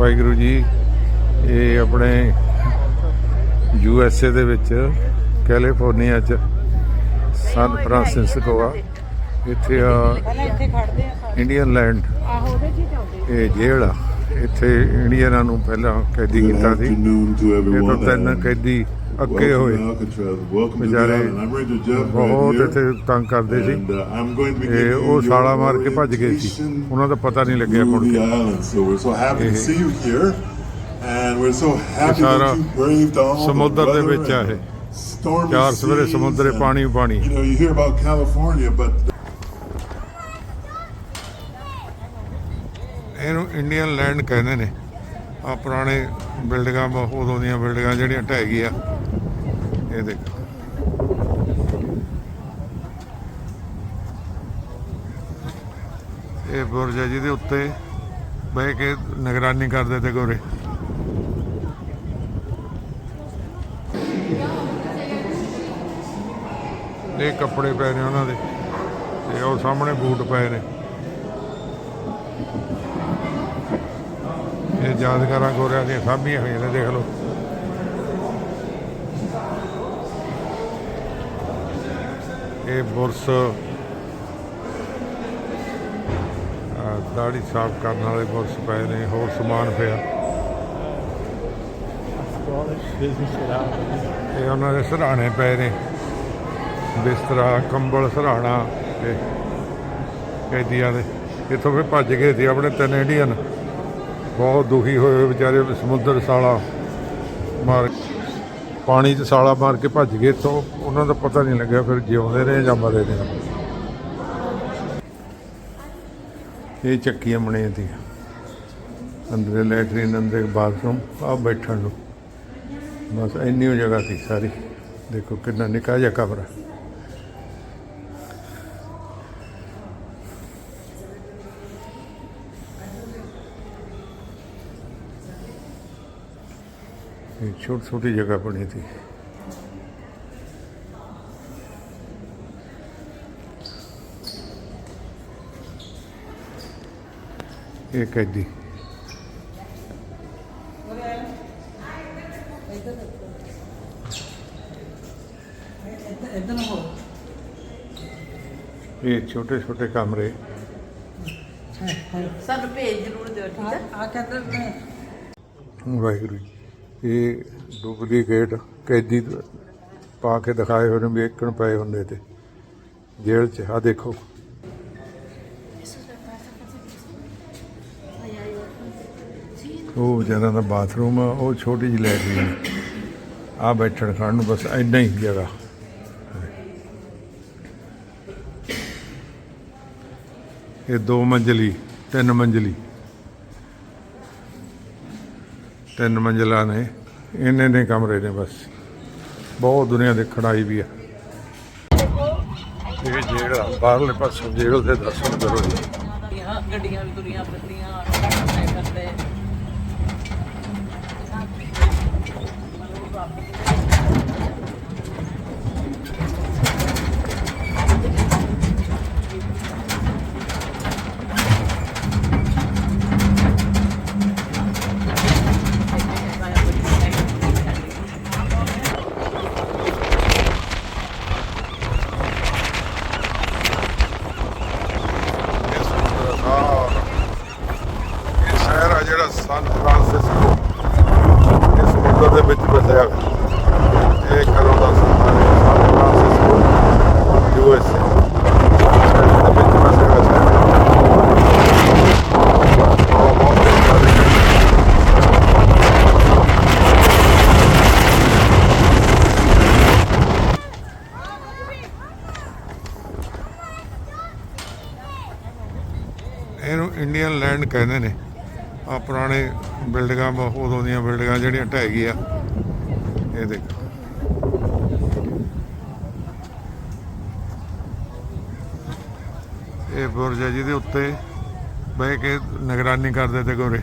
ਵਾਹਿਗੁਰੂ ਜੀ ਇਹ ਆਪਣੇ you S A ਦੇ ਵਿੱਚ ਕੈਲੀਫੋਰਨੀਆ ਚ ਸਨ ਫਰਾਂਸਿਸਕੋ ਆ ਇੱਥੇ ਆ ਇੰਡੀਅਨ ਲੈਂਡ ਇਹ ਜੇਲ੍ਹ ਆ। ਇੱਥੇ ਇੰਡੀਅਨਾਂ ਨੂੰ ਪਹਿਲਾਂ ਕੈਦੀ ਕੀਤਾ ਸੀ। ਇਹ. ਤੋਂ ਤਿੰਨ ਕੈਦੀ ਅੱਗੇ ਹੋਏ ਵਿਚਾਰੇ ਬਹੁਤ ਇੱਥੇ. ਤੰਗ ਕਰਦੇ ਸੀ uh, giving ਉਹ ਸਾਲਾ ਮਾਰ ਕੇ ਭੱਜ ਗਏ ਸੀ ਉਹਨਾਂ ਦਾ ਪਤਾ ਨਹੀਂ ਲੱਗਿਆ ਮੁੜ ਕੇ ਸਾਰਾ ਸਮੁੰਦਰ ਦੇ ਵਿੱਚ ਆ ਇਹ ਚਾਰ ਸਵੇਰੇ ਸਮੁੰਦਰੇ ਪਾਣੀ ਪਾਣੀ ਇਹਨੂੰ ਇੰਡੀਅਨ ਲੈਂਡ ਕਹਿੰਦੇ ਨੇ ਆ ਪੁਰਾਣੇ ਬਿਲਡਿੰਗਾਂ ਉਦੋਂ ਦੀਆਂ ਬਿਲਡਿੰਗਾਂ ਜਿਹੜੀਆਂ ਢਹਿ ਗਈਆਂ ਇਹ ਦੇਖੋ। ਇਹ ਬੁਰਜ ਹੈ ਜਿਹਦੇ ਉੱਤੇ ਬਹਿ ਕੇ ਨਿਗਰਾਨੀ ਕਰਦੇ ਤੇ ਗੋਰੇ। ਇਹ ਕੱਪੜੇ ਪਏ ਨੇ ਉਹਨਾਂ ਦੇ ਤੇ ਉਹ ਸਾਹਮਣੇ ਬੂਟ ਪਏ ਨੇ। ਇਹ ਯਾਦਗਾਰਾਂ ਗੋਰਿਆਂ ਦੀਆਂ ਸਾਂਭੀਆਂ ਹੋਈਆਂ ਨੇ, ਦੇਖ ਲਓ। ਇਹ ਬੁਰਸ ਦਾੜੀ ਸਾਫ਼ ਕਰਨ ਵਾਲੇ ਬੁਰਸ ਪਏ ਨੇ, ਹੋਰ ਸਮਾਨ ਪਿਆ। ਇਹ ਉਹਨਾਂ ਦੇ ਸਰਾਣੇ ਪਏ ਨੇ। ਬਿਸਤਰਾ, ਕੰਬਲ, ਸਰਾਣਾ ਤੇ ਕੈਦੀਆਂ ਦੇ। ਇੱਥੋਂ ਫਿਰ ਭੱਜ ਗਏ ਸੀ ਆਪਣੇ ਤਿੰਨ ਇੰਡੀਅਨ। ਬਹੁਤ ਦੁਖੀ ਹੋਏ ਹੋਏ ਵਿਚਾਰੇ ਸਮੁੰਦਰ ਸਾਲਾ ਮਾਰ ਪਾਣੀ 'ਚ ਸਾਲਾ ਮਾਰ ਕੇ ਭੱਜ ਗਏ ਤੋਂ ਉਹਨਾਂ ਦਾ ਪਤਾ ਨਹੀਂ ਲੱਗਿਆ ਫਿਰ ਜਿਉਂਦੇ ਰਹੇ ਜਾਂ ਮਰੇ ਨੇ ਇਹ ਚੱਕੀਆਂ ਬਣੀਆਂ ਦੀ ਅੰਦਰੇ ਲੈਟਰੀਨ, ਅੰਦਰੇ ਬਾਥਰੂਮ ਆ ਬੈਠਣ ਨੂੰ। ਬਸ ਇੰਨੀ ਹੋ ਜਗ੍ਹਾ ਸੀ ਸਾਰੀ। ਦੇਖੋ ਕਿੰਨਾ ਨਿੱਕਾ ਜਿਹਾ ਕਮਰਾ। ਇਹ ਛੋਟੀ ਛੋਟੀ ਜਗ੍ਹਾ ਬਣੀ थी ਇਹ ਛੋਟੇ ਛੋਟੇ ਕਮਰੇ। ਸਾਨੂੰ ਭੇਜ ਜ਼ਰੂਰ ਦਿਓ ਠੀਕ ਹੈ ਆ ਕਹਿੰਦੇ ਨੇ। ਵਾਹਿਗੁਰੂ ਜੀ। ਇਹ ਡੁਪਲੀਕੇਟ ਕੈਦੀ ਪਾ ਕੇ ਦਿਖਾਏ ਹੋਏ ਨੇ ਵੀ ਇੱਕਣ ਪਏ ਹੁੰਦੇ ਤੇ ਜੇਲ੍ਹ 'ਚ। ਆ ਦੇਖੋ। ਉਹ ਜਿਹਨਾਂ ਦਾ ਬਾਥਰੂਮ ਆ, ਉਹ ਛੋਟੀ ਜਿਹੀ ਲੈਟਰੀਨ ਆ ਬੈਠਣ ਖਾਣ ਨੂੰ ਬਸ ਇੰਨਾ ਹੀ ਜਗ੍ਹਾ। ਇਹ ਦੋ ਮੰਜ਼ਲੀ, ਤਿੰਨ ਮੰਜ਼ਲੀ। ਤਿੰਨ ਮੰਜ਼ਲਾ ਨੇ, ਇੰਨੇ ਨੇ ਕਮਰੇ ਨੇ ਬਸ। ਬਹੁਤ ਦੁਨੀਆ ਦੇਖਣ ਆਈ ਵੀ ਆ। ਇਹ ਜਿਹੜਾ ਬਾਹਰਲੇ ਪਾਸੋਂ ਜੇਲ੍ਹ ਦੇ ਦਰਸ਼ਨ ਕਰੋ ਜੀ। ਗੱਡੀਆਂ ਵੀ ਤੁਰੀਆਂ ਫਿਰਦੀਆਂ, ਸਾਈਕਲ ਤੇ ਇਹ ਸਮੁੰਦਰ ਸਾਰਾ ਇਹ ਸ਼ਹਿਰ ਆ ਜਿਹੜਾ ਸਨ ਫਰਾਂਸਿਸਕੋ ਇਹ ਸਮੁੰਦਰ ਦੇ ਵਿੱਚ ਵਸਿਆ ਹੋਇਆ। ਇਹ ਕਰੋ ਦਾ San Francisco U S A ਦੇ ਵਿੱਚ ਵਸਿਆ ਹੋਇਆ ਸ਼ਹਿਰ ਹੈ। ਬਹੁਤ- ਬਹੁਤ ਵਧੀਆ ਜਗ੍ਹਾ। ਇਹਨੂੰ ਇੰਡੀਅਨ ਲੈਂਡ ਕਹਿੰਦੇ ਨੇ। ਆ ਪੁਰਾਣੇ ਬਿਲਡਿੰਗਾਂ ਬ- ਉਦੋਂ ਦੀਆਂ ਬਿਲਡਿੰਗਾਂ ਜਿਹੜੀਆਂ ਢਹਿ ਗਈਆਂ ਇਹ ਦੇਖੋ। ਇਹ ਬੁਰਜ ਹੈ ਜਿਹਦੇ ਉੱਤੇ ਬਹਿ ਕੇ ਨਿਗਰਾਨੀ ਕਰਦੇ ਤੇ ਗੋਰੇ।